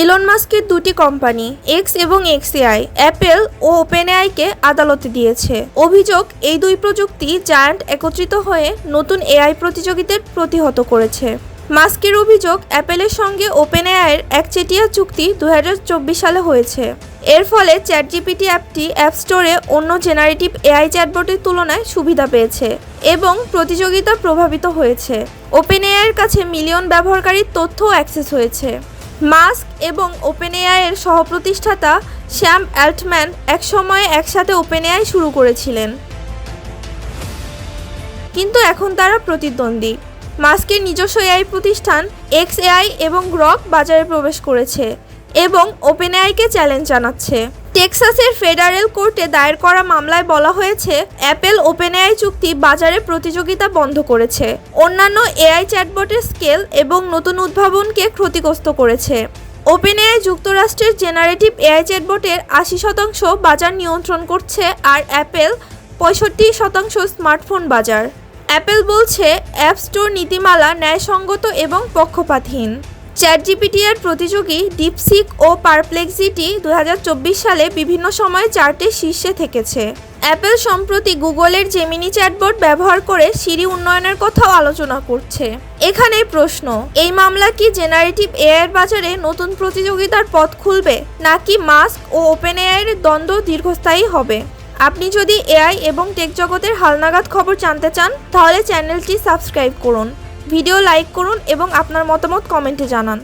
Elon মাস্কের দুটি company X এবং এক্সএআই অ্যাপেল ও ওপেনএআইকে আদালতে দিয়েছে। অভিযোগ, এই দুই প্রযুক্তি জায়ান্ট একত্রিত হয়ে নতুন এআই প্রতিযোগিতার প্রতিহত করেছে। মাস্কের অভিযোগ, অ্যাপেলের সঙ্গে ওপেনএআইয়ের একচেটিয়া চুক্তি দু হাজার চব্বিশ সালে হয়েছে। এর ফলে চ্যাটজিপিটি অ্যাপটি অ্যাপ স্টোরে অন্য জেনারেটিভ এআই চ্যাটবটের তুলনায় সুবিধা পেয়েছে এবং প্রতিযোগিতা প্রভাবিত হয়েছে। ওপেনএআইয়ের কাছে মিলিয়ন ব্যবহারকারীর তথ্য অ্যাক্সেস হয়েছে। মাস্ক এবং ওপেনএআইয়ের সহপ্রতিষ্ঠাতা শ্যাম অ্যাল্টম্যান একসময় একসাথে ওপেনএআই শুরু করেছিলেন। কিন্তু এখন তারা প্রতিদ্বন্দ্বী। মাস্কের নিজস্ব এআই প্রতিষ্ঠান এক্স এআই এবং গ্রক বাজারে প্রবেশ করেছে। এবং ওপেনএআইকে চ্যালেঞ্জ জানাচ্ছে। টেক্সাসের ফেডারেল কোর্টে দায়ের করা মামলায় বলা হয়েছে, অ্যাপেল ওপেনএআই চুক্তি বাজারে প্রতিযোগিতা বন্ধ করেছে। অন্যান্য এআই চ্যাটবটের স্কেল এবং নতুন উদ্ভাবনকে ক্ষতিগ্রস্ত করেছে। ওপেনএআই যুক্তরাষ্ট্রের জেনারেটিভ এআই চ্যাটবটের আশি শতাংশ বাজার নিয়ন্ত্রণ করছে আর অ্যাপেল পঁয়ষট্টি শতাংশ স্মার্টফোন বাজার। অ্যাপেল বলছে, অ্যাপ স্টোর নীতিমালা ন্যায়সঙ্গত এবং পক্ষপাতহীন। চ্যাটজিপিটি এর প্রতিযোগী ডিপসিক ও পারপ্লেক্সিটি দু হাজার চব্বিশ সালে বিভিন্ন সময়ে চার্টে শীর্ষে থেকেছে। অ্যাপেল সম্প্রতি গুগলের জেমিনি চ্যাটবট ব্যবহার করে সিরি উন্নয়নের কথাও আলোচনা করছে। এখানে প্রশ্ন, এই মামলা কি জেনারেটিভ এআই এর বাজারে নতুন প্রতিযোগিতার পথ খুলবে, নাকি মাস্ক ও ওপেন এআই এর দ্বন্দ্ব দীর্ঘস্থায়ী হবে? আপনি যদি এআই এবং টেক জগতের হালনাগাদ খবর জানতে চান, তাহলে চ্যানেলটি সাবস্ক্রাইব করুন। ভিডিও লাইক করুন এবং আপনার মতামত কমেন্টে জানান।